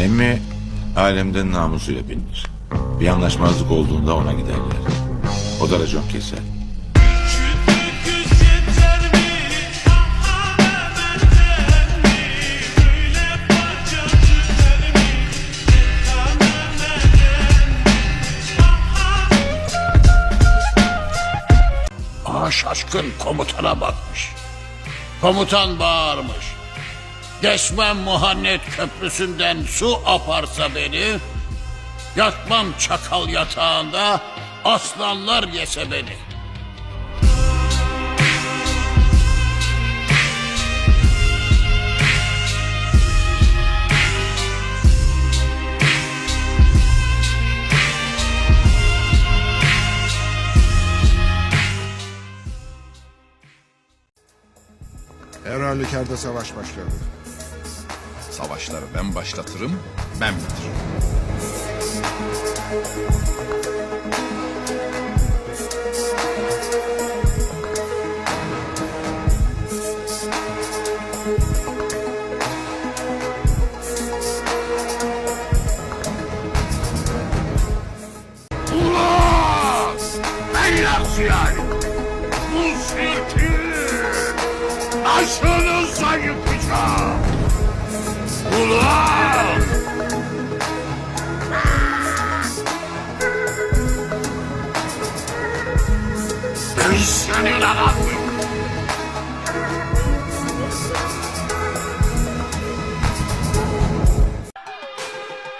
Emmi alemden namusuyla bilinir. Bir anlaşmazlık olduğunda ona giderler. O da racon keser. Ağa şaşkın komutana bakmış. Komutan bağırmış. Geçmem Muhannet Köprüsü'nden su aparsa beni, yatmam çakal yatağında, aslanlar yese beni. Her halükarda savaş başladı. Savaşları ben başlatırım, ben bitiririm. Yani! Bu sirki başınıza yıkacağım!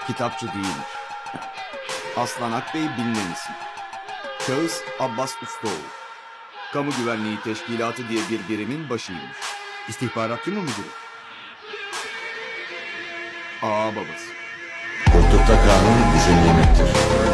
Kitapçı değilmiş. Aslan Akbey bilinen isim. Şahıs Abbas Ustaoğlu. Kamu Güvenliği Teşkilatı diye bir birimin başıymış. İstihbaratçı mı müdürü? Aa babası. Koltukta kanun düşen yemektir.